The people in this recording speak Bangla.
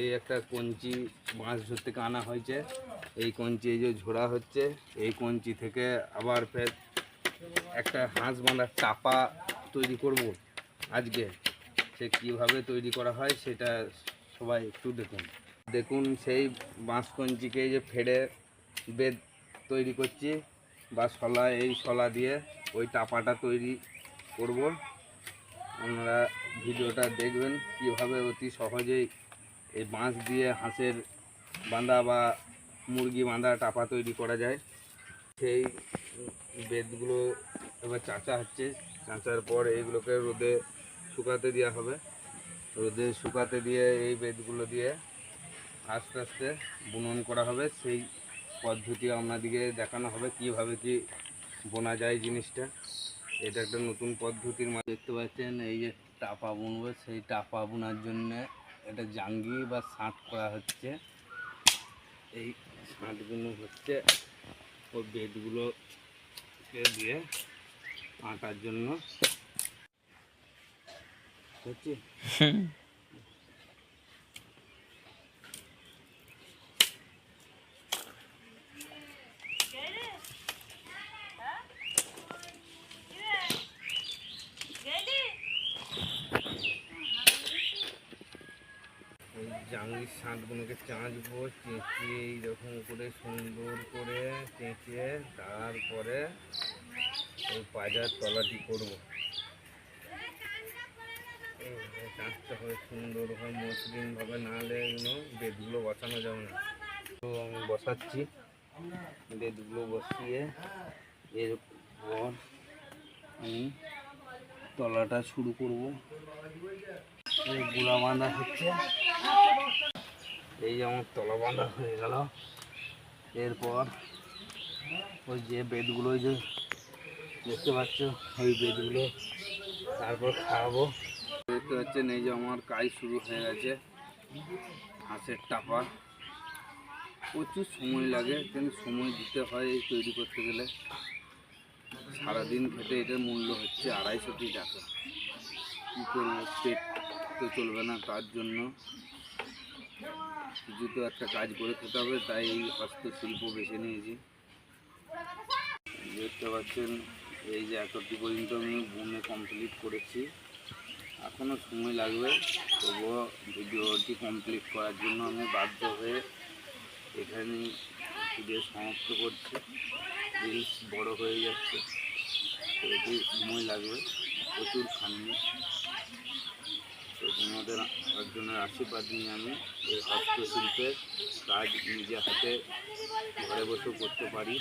এই একটা কঞ্চি মাছ ধরতে থেকে আনা হয়েছে। এই কঞ্চি এই যে ঝোড়া হচ্ছে, এই কঞ্চি থেকে আবার ফের একটা হাঁস বাঁধার চাপা তৈরি করব আজকে। সে কীভাবে তৈরি করা হয় সেটা সবাই একটু দেখুন। দেখুন, সেই বাঁশ কঞ্চিকে যে ফেড়ে বেদ তৈরি করছি বা শলা, এই শলা দিয়ে ওই টাপাটা তৈরি করব। আপনারা ভিডিওটা দেখবেন কীভাবে অতি সহজেই এই বাঁশ দিয়ে হাঁসের বাঁধা বা মুরগি বাঁধা টাপা তৈরি করা যায়। সেই বেদগুলো এবার চাঁচা হচ্ছে। চাঁচার পর এইগুলোকে রোদে শুকাতে দেওয়া হবে। রোদে শুকাতে দিয়ে এই বেদগুলো দিয়ে আস্তে আস্তে বুনন করা হবে। সেই পদ্ধতি আপনাদিকে দেখানো হবে কীভাবে কি বোনা যায় জিনিসটা। এটা একটা নতুন পদ্ধতির দেখতে পাচ্ছেন, এই যে টাপা বুনবে, সেই টাপা বোনার জন্য এটা জাঙ্গি বা শাঁট করা হচ্ছে। এই শাঁটগুলো হচ্ছে ও বেডগুলোকে দিয়ে আটার জন্য। হচ্ছে? জাঙ্গির শাঁটগুলোকে চাঁচবো, চেঁচিয়ে এইরকম করে সুন্দর করে চেঁচিয়ে তারপরে ওই পাজার তলাটি করব। চাঁচতে হয় সুন্দরভাবে মসৃণভাবে নাহলে এগুলো বেদগুলো বসানো যাবে না। তো আমি বসাচ্ছি। বেদগুলো বসিয়ে এরপর আমি তলাটা শুরু করব। গুঁড়া বাঁধা হচ্ছে। এই যেমন তলা বাঁধা হয়ে গেল। এরপর ওই যে বেডগুলো যে দেখতে পাচ্ছ ওই বেডগুলো তারপর খাওয়াবো। দেখতে পাচ্ছেন, এই যে আমার কাজ শুরু হয়ে গেছে। হাঁসের টাপা প্রচুর সময় লাগে, কিন্তু সময় দিতে হয় এই তৈরি করতে গেলে। সারাদিন খেটে এটার মূল্য হচ্ছে আড়াইশোটি টাকা। কী করব, পেট তো চলবে না তার জন্য। কিছু তো একটা কাজ করে খেতে হবে, তাই এই হস্তশিল্প বেছে নিয়েছি। দেখতে পাচ্ছেন, এই যে এতটি পর্যন্ত আমি বুনে কমপ্লিট করেছি। এখনও সময় লাগবে, তবুও ভিডিওটি কমপ্লিট করার জন্য আমি বাধ্য হয়ে এখানে ভিডিও সমাপ্ত করছি। রিলস বড় হয়ে যাচ্ছে এটি সময় লাগবে, প্রচুর খাননি। তো তোমাদের একজনের আশীর্বাদ নিয়ে আমি এই হস্তশিল্পের কাজ নিজে হাতে ঘরে বসেও করতে পারি।